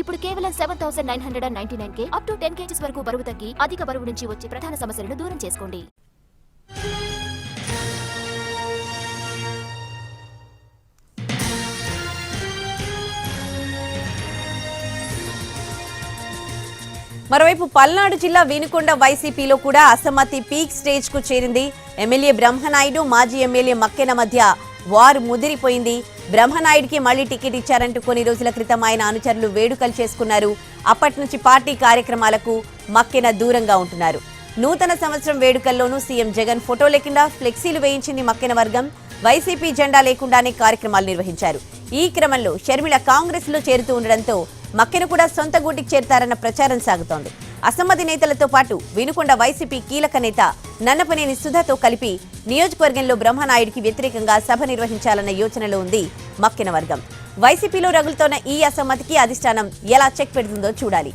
ఇప్పుడు కేవలం seven thousand nine hundred ninety nine K up to ten K Gs వరకు బరువు తగ్గి అధిక బరువు నుంచి వచ్చే ప్రధాన సమస్యలను దూరం చేసుకోండి. మరోవైపు పల్నాడు జిల్లా వినుకొండ వైసీపీలో కూడా అసమ్మతి పీక్ స్టేజ్కు చేరింది. ఎమ్మెల్యే బ్రహ్మనాయుడు మాజీ ఎమ్మెల్యే మక్కెన మధ్య వారు ముదిరిపోయింది. బ్రహ్మనాయుడికి మళ్ళీ టికెట్ ఇచ్చారంటూ కొన్ని రోజుల క్రితం ఆయన అనుచరులు వేడుకలు చేసుకున్నారు. అప్పటి నుంచి పార్టీ కార్యక్రమాలకు మక్కెన దూరంగా ఉంటున్నారు. నూతన సంవత్సరం వేడుకల్లోనూ సీఎం జగన్ ఫోటో లేకుండా ఫ్లెక్సీలు వేయించింది మక్కెన వర్గం. వైసీపీ జెండా లేకుండానే కార్యక్రమాలు నిర్వహించారు. ఈ క్రమంలో షర్మిల కాంగ్రెస్లో చేరుతూ ఉండడంతో మక్కెను కూడా సొంత గూటికి చేరతారన్న ప్రచారం సాగుతోంది. అసమ్మతి నేతలతో పాటు వినుకొండ వైసీపీ కీలక నేత నన్నపనేని సుధాతో కలిపి నియోజకవర్గంలో బ్రహ్మనాయుడికి వ్యతిరేకంగా సభ నిర్వహించాలన్న యోచనలో ఉంది మక్కెన వర్గం. వైసీపీలో రగులుతోన్న ఈ అసమ్మతికి అధిష్టానం ఎలా చెక్ పెడుతుందో చూడాలి.